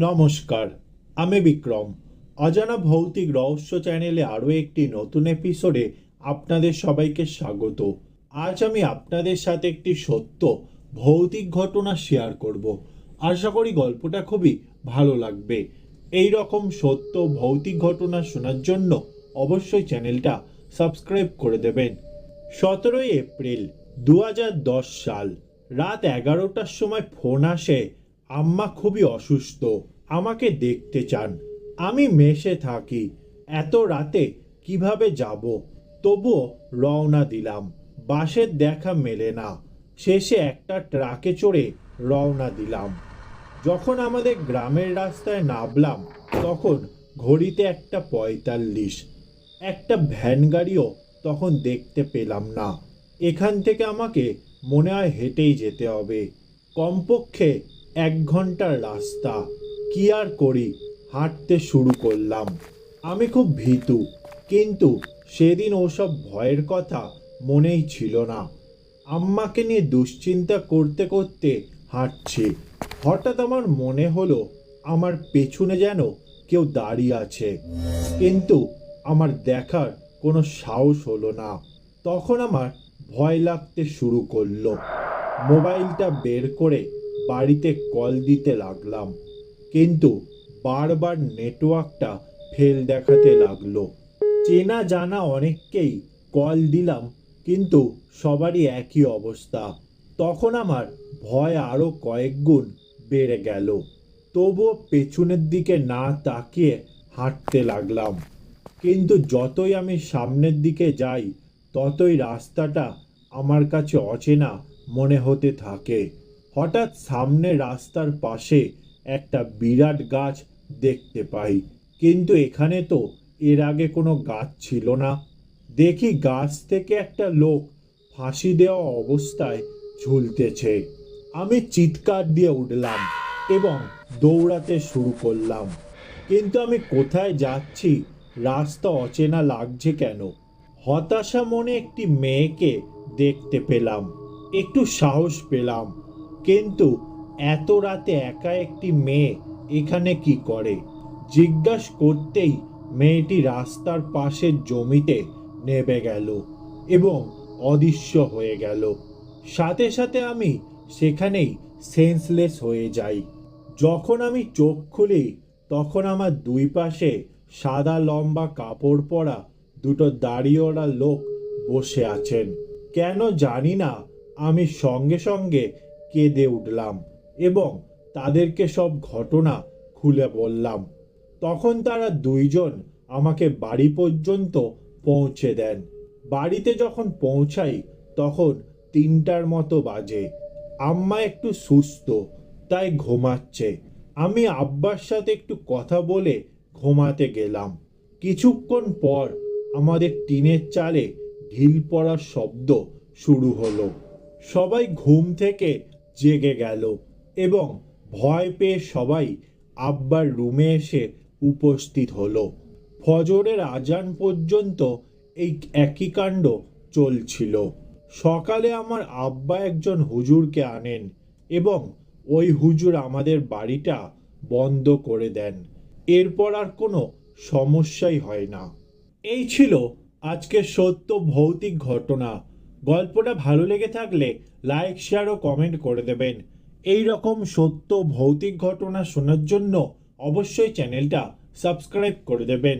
নমস্কার, আমি বিক্রম। অজানা ভৌতিক রহস্য চ্যানেলে আরও একটি নতুন এপিসোডে আপনাদের সবাইকে স্বাগত। আজ আমি আপনাদের সাথে একটি সত্য, ভৌতিক ঘটনা শেয়ার করব। আশা করি গল্পটা খুবই ভালো লাগবে। এই রকম সত্য, ভৌতিক ঘটনা শোনার জন্য অবশ্যই চ্যানেলটা সাবস্ক্রাইব করে দেবেন। সতেরোই এপ্রিল দু হাজার দশ সাল, রাত এগারোটার সময় ফোন আসে আম্মা খুবই অসুস্থ, আমাকে দেখতে চান। আমি মেশে থাকি, এত রাতে কীভাবে যাব? তবুও রওনা দিলাম বাসের দেখা মেলে না। শেষে একটা ট্রাকে চড়ে রওনা দিলাম। যখন আমাদের গ্রামের রাস্তায় নামলাম, তখন ঘড়িতে একটা পঁয়তাল্লিশ। একটা ভ্যান গাড়িও তখন দেখতে পেলাম না। এখান থেকে আমাকে মনে হয় হেঁটেই যেতে হবে। কমপক্ষে এক ঘণ্টার রাস্তা। কি আর করি? হাঁটতে শুরু করলাম। আমি খুব ভীতু, কিন্তু সেদিন ওসব ভয়ের কথা মনেই ছিল না। আম্মাকে নিয়ে দুশ্চিন্তা করতে করতে হাঁটছি। হঠাৎ আমার মনে হলো আমার পেছনে যেন কেউ দাঁড়িয়ে আছে। কিন্তু আমার দেখার কোনো সাহস হলো না। তখন আমার ভয় লাগতে শুরু করল। মোবাইলটা বের করে বাড়িতে কল দিতে লাগলাম, কিন্তু বারবার নেটওয়ার্কটা ফেল দেখাতে লাগল। চেনা জানা অনেককেই কল দিলাম, কিন্তু সবারই একই অবস্থা। তখন আমার ভয় আরও কয়েক গুণ বেড়ে গেল। তবুও পেছনের দিকে না তাকিয়ে হাঁটতে লাগলাম। কিন্তু যতই আমি সামনের দিকে যাই, ততই রাস্তাটা আমার কাছে অচেনা মনে হতে থাকে। হঠাৎ সামনে রাস্তার পাশে একটা বিরাট গাছ দেখতে পাই। কিন্তু এখানে তো এর আগে কোনো গাছ ছিল না। দেখি গাছ থেকে একটা লোক ফাঁসি দেওয়া অবস্থায় ঝুলতেছে। আমি চিৎকার দিয়ে উঠলাম এবং দৌড়াতে শুরু করলাম। কিন্তু আমি কোথায় যাচ্ছি, রাস্তা অচেনা লাগছে কেন? হতাশা মনে একটি মেয়েকে দেখতে পেলাম। একটু সাহস পেলাম। কিন্তু এত রাতে একা একটি মেয়ে এখানে কি করে? জিজ্ঞাস করতেই মেয়েটি রাস্তার পাশের জমিতে নেবে গেল এবং অদৃশ্য হয়ে গেল। সাথে সাথে আমি সেখানেই সেন্সলেস হয়ে যাই। যখন আমি চোখ খুলি, তখন আমার দুই পাশে সাদা লম্বা কাপড় পরা দুটো দাড়িওয়ালা লোক বসে আছেন। কেন জানি না, আমি সঙ্গে সঙ্গে কেঁদে উঠলাম এবং তাদেরকে সব ঘটনা খুলে বললাম। তখন তারা দুইজন আমাকে বাড়ি পর্যন্ত পৌঁছে দেন। বাড়িতে যখন পৌঁছাই, তখন তিনটার মতো বাজে। আম্মা একটু সুস্থ, তাই ঘুমাচ্ছে। আমি আব্বার সাথে একটু কথা বলে ঘুমাতে গেলাম। কিছুক্ষণ পর আমাদের টিনের চালে ঢিল পড়ার শব্দ শুরু হলো। সবাই ঘুম থেকে জেগে গেল এবং ভয় পেয়ে সবাই আব্বার রুমে এসে উপস্থিত হলো। ফজরের আজান পর্যন্ত এই একই কাণ্ড চলছিল। সকালে আমার আব্বা একজন হুজুরকে আনেন এবং ওই হুজুর আমাদের বাড়িটা বন্ধ করে দেন। এরপর আর কোনো সমস্যাই হয় না। এই ছিল আজকের সত্য ভৌতিক ঘটনা। গল্পটা ভালো লেগে থাকলে লাইক শেয়ার ও কমেন্ট করে দেবেন। এই রকম সত্য ভৌতিক ঘটনা শোনার জন্য অবশ্যই চ্যানেলটা সাবস্ক্রাইব করে দেবেন।